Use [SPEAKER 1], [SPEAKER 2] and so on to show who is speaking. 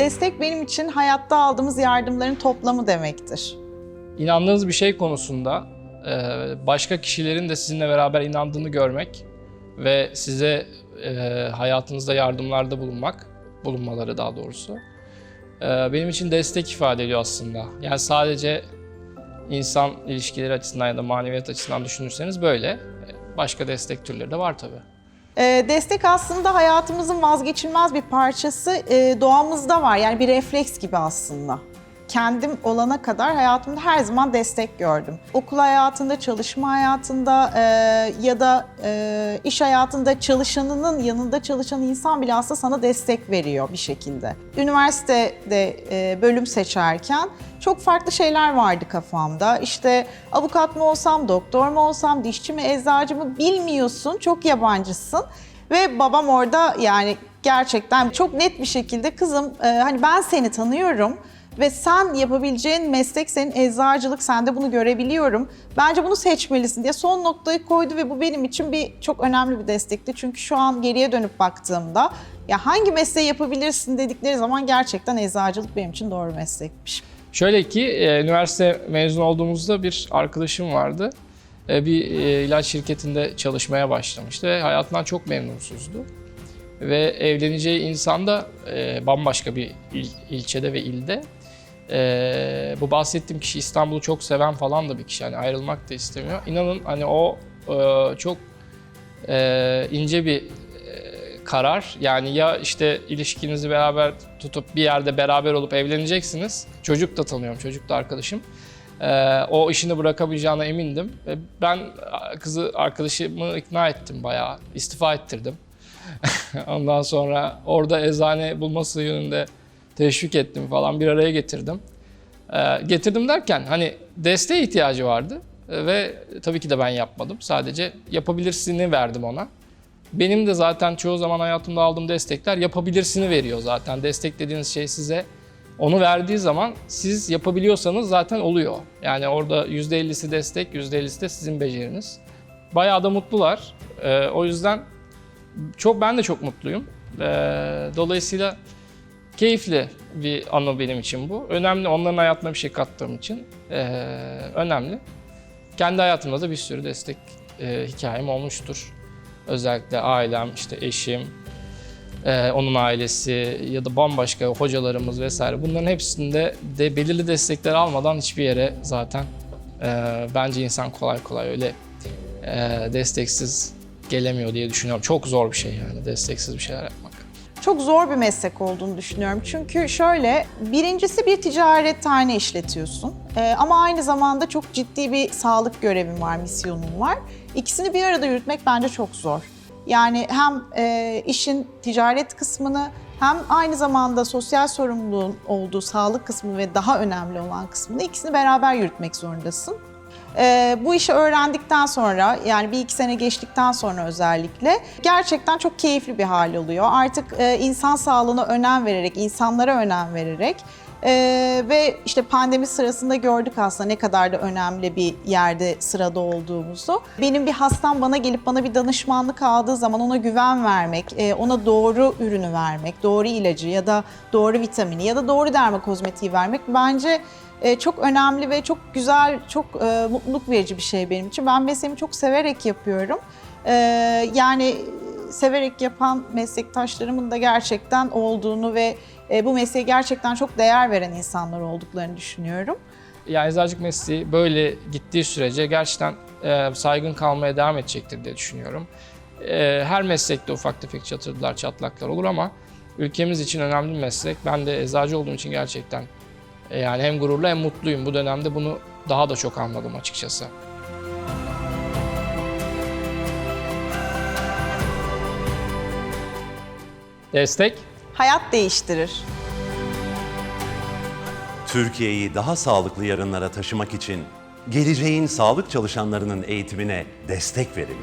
[SPEAKER 1] Destek benim için hayatta aldığımız yardımların toplamı demektir.
[SPEAKER 2] İnandığınız bir şey konusunda e, başka kişilerin de sizinle beraber inandığını görmek ve size e, hayatınızda yardımlarda bulunmak, bulunmaları daha doğrusu e, benim için destek ifade ediyor aslında. Yani sadece insan ilişkileri açısından ya da maneviyat açısından düşünürseniz böyle. Başka destek türleri de var tabii.
[SPEAKER 1] Ee, destek aslında hayatımızın vazgeçilmez bir parçası. Ee, doğamızda var. Yani bir refleks gibi aslında. Kendim olana kadar hayatımda her zaman destek gördüm. Okul hayatında, çalışma hayatında e, ya da e, iş hayatında çalışanının yanında çalışan insan bile aslında sana destek veriyor bir şekilde. Üniversitede e, bölüm seçerken çok farklı şeyler vardı kafamda. İşte avukat mı olsam, doktor mu olsam, dişçi mi, eczacı mı bilmiyorsun, çok yabancısın. Ve babam orada yani gerçekten çok net bir şekilde kızım e, hani ben seni tanıyorum ve sen yapabileceğin meslek senin eczacılık, sen de bunu görebiliyorum. Bence bunu seçmelisin diye son noktayı koydu ve bu benim için bir çok önemli bir destekti. Çünkü şu an geriye dönüp baktığımda ya hangi mesleği yapabilirsin dedikleri zaman gerçekten eczacılık benim için doğru meslekmiş.
[SPEAKER 2] Şöyle ki e, üniversite mezun olduğumuzda bir arkadaşım vardı. E, Bir e, ilaç şirketinde çalışmaya başlamıştı ve hayatından çok memnunsuzdu. Ve evleneceği insan da bambaşka bir il- ilçede ve ilde. E, bu bahsettiğim kişi İstanbul'u çok seven falan da bir kişi. Hani ayrılmak da istemiyor. İnanın hani o e, çok e, ince bir e, karar. Yani ya işte ilişkinizi beraber tutup bir yerde beraber olup evleneceksiniz. Çocuk da tanıyorum, çocuk da arkadaşım. E, o işini bırakamayacağına emindim. Ve ben kızı arkadaşımı ikna ettim bayağı. istifa ettirdim. Ondan sonra orada eczane bulması yönünde teşvik ettim falan bir araya getirdim. Ee, getirdim derken hani desteğe ihtiyacı vardı Ee, ve tabii ki de ben yapmadım. Sadece yapabilirsini verdim ona. Benim de zaten çoğu zaman hayatımda aldığım destekler yapabilirsini veriyor zaten. Destek dediğiniz şey size onu verdiği zaman siz yapabiliyorsanız zaten oluyor. Yani orada %50'si destek, %50'si de sizin beceriniz. Bayağı da mutlular. Ee, o yüzden çok ben de çok mutluyum. Ee, dolayısıyla keyifli bir anı benim için bu. Önemli, onların hayatına bir şey kattığım için ee, önemli. Kendi hayatımda da bir sürü destek e, hikayem olmuştur. Özellikle ailem, işte eşim, e, onun ailesi ya da bambaşka hocalarımız vesaire. Bunların hepsinde de belirli destekler almadan hiçbir yere zaten e, bence insan kolay kolay öyle e, desteksiz gelemiyor diye düşünüyorum. Çok zor bir şey yani desteksiz bir şeyler yapmak.
[SPEAKER 1] Çok zor bir meslek olduğunu düşünüyorum. Çünkü şöyle, birincisi bir ticarethane işletiyorsun. Ee, ama aynı zamanda çok ciddi bir sağlık görevin var, misyonun var. İkisini bir arada yürütmek bence çok zor. Yani hem e, işin ticaret kısmını hem aynı zamanda sosyal sorumluluğun olduğu sağlık kısmı ve daha önemli olan kısmını ikisini beraber yürütmek zorundasın. Ee, bu işi öğrendikten sonra yani bir iki sene geçtikten sonra özellikle gerçekten çok keyifli bir hal oluyor. Artık e, insan sağlığına önem vererek, insanlara önem vererek e, ve işte pandemi sırasında gördük aslında ne kadar da önemli bir yerde sırada olduğumuzu. Benim bir hastam bana gelip bana bir danışmanlık aldığı zaman ona güven vermek, e, ona doğru ürünü vermek, doğru ilacı ya da doğru vitamini ya da doğru dermokozmetiği vermek bence e, çok önemli ve çok güzel, çok e, mutluluk verici bir şey benim için. Ben mesleğimi çok severek yapıyorum. E, yani severek yapan meslektaşlarımın da gerçekten olduğunu ve e, bu mesleğe gerçekten çok değer veren insanlar olduklarını düşünüyorum.
[SPEAKER 2] Yani eczacılık mesleği böyle gittiği sürece gerçekten e, saygın kalmaya devam edecektir diye düşünüyorum. E, her meslekte ufak tefek çatırdılar, çatlaklar olur ama ülkemiz için önemli bir meslek. Ben de eczacı olduğum için gerçekten yani hem gururlu hem mutluyum. Bu dönemde bunu daha da çok anladım açıkçası. Destek
[SPEAKER 1] Hayat değiştirir.
[SPEAKER 3] Türkiye'yi daha sağlıklı yarınlara taşımak için geleceğin sağlık çalışanlarının eğitimine destek verin.